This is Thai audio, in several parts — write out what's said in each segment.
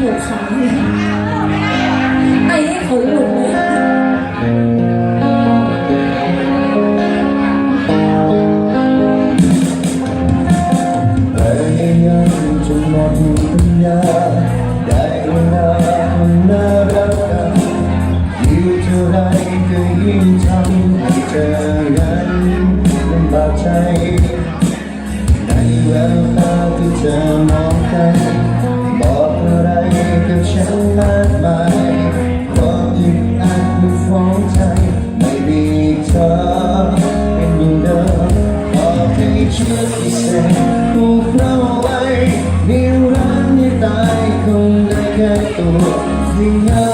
หัวขาไปให้เขาหมดเลย Yeah.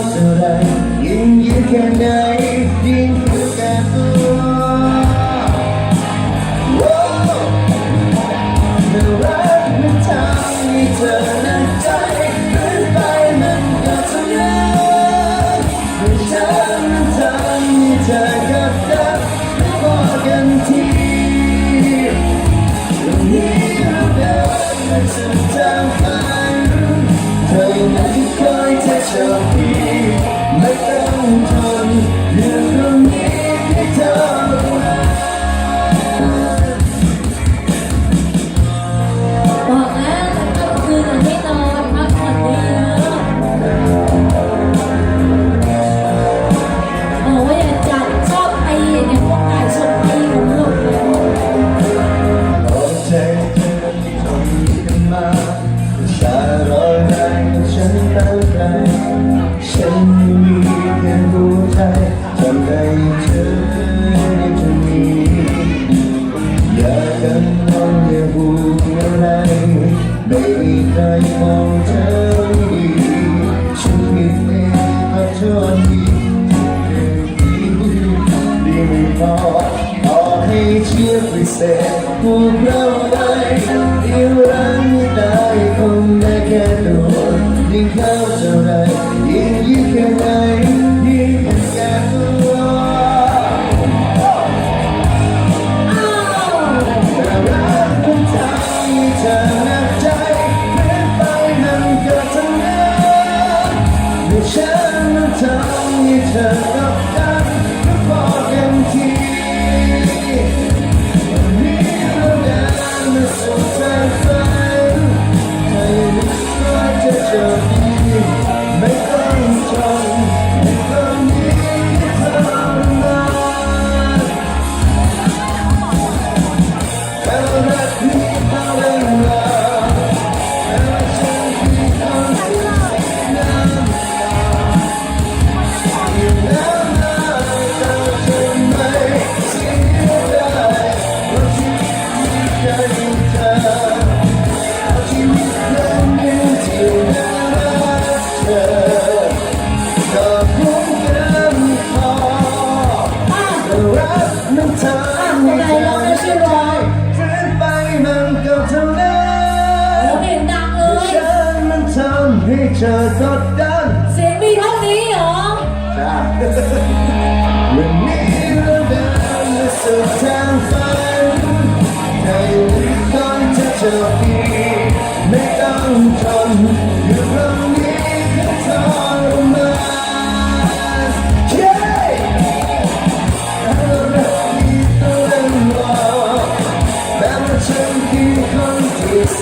said, Who blow light? You run me die, come back and door. Think out alright, if you can die. ฉันั้นทำให้เธอกับฉัน ใจเราจะชื่นใจฉันไปมันก็เท่านั้นโอ้เสียงดังเลยฉันมันทำให้เธอสดดันเสียงมีเท่านี้เหรอจ้าวันนี้เราเดินสุดทางฝันให้ต้องเธอเจอไม่ต้องทน